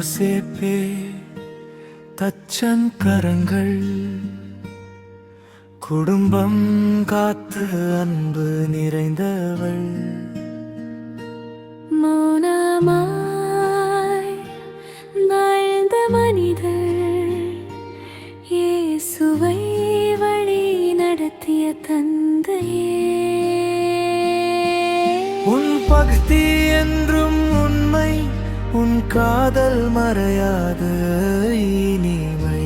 யோசேப்பே தச்சன் கரங்கள். குடும்பம் காத்து அன்பு நிறைந்தவள். மௌனமாய் வாழ்ந்த மனிதர் இயேசுவை வழி நடத்திய தந்தையே. உன் பக்தி உண்மை உன் காதல் மறையாது இனிமை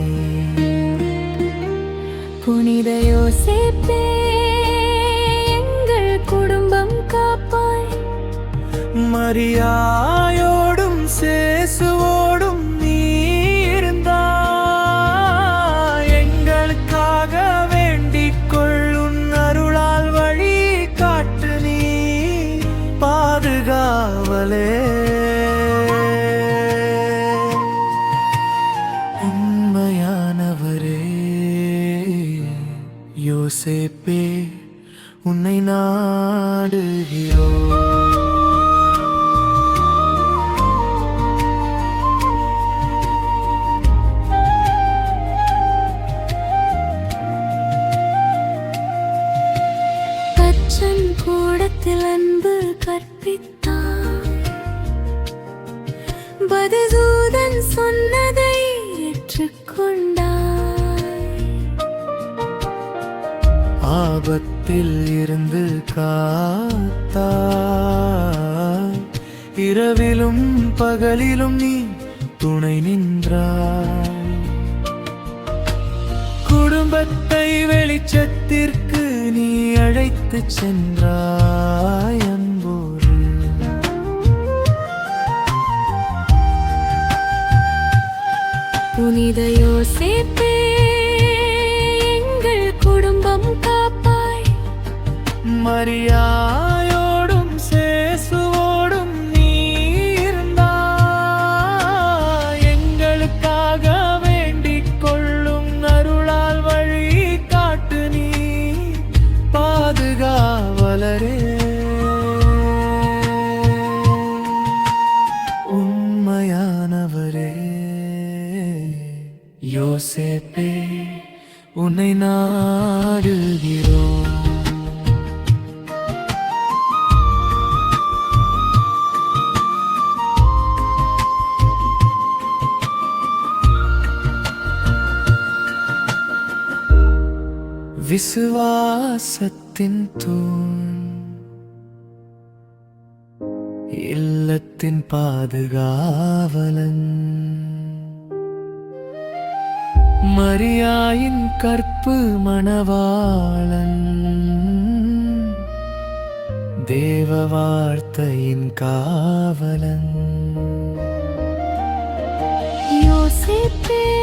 புனித யோசேப்பே எங்கள் குடும்பம் காப்பாய். மரியாயோடும் சேசுவோடும் நீ இருந்தாய். எங்களுக்காக வேண்டிக் கொள்ளும் அருளால் வழி காட்டு நீ. பாதுகாவலே. யோசேப்பே உன்னை நாடுகிறோ? தச்சன் கூடத்தில் அன்பு கற்பித்தான். பதுதூதன் சொன்னதை ஏற்றுக்கொண்டாய் ஆபத்தில் இருந்து காத்தாய். இரவிலும் பகலிலும் நீ துணை நின்றாய். குடும்பத்தை வெளிச்சத்திற்கு நீ அழைத்து சென்றாய் அன்போடு. புனித யோசிப்பே மரியாயோடும் சேசுவோடும் நீ இருந்தாய். எங்களுக்காக வேண்டிக் கொள்ளும் அருளால் வழி காட்டு நீ பாதுகாவலரே. உண்மையானவரே யோசேப்பே உன்னை நாடுகிறோம். விசுவாசத்தின் தூண். இல்லத்தின் பாதுகாவலன். மரியாயின் கற்பு மணவாளன். தேவ வார்த்தையின் காவலன். யோசேப்பே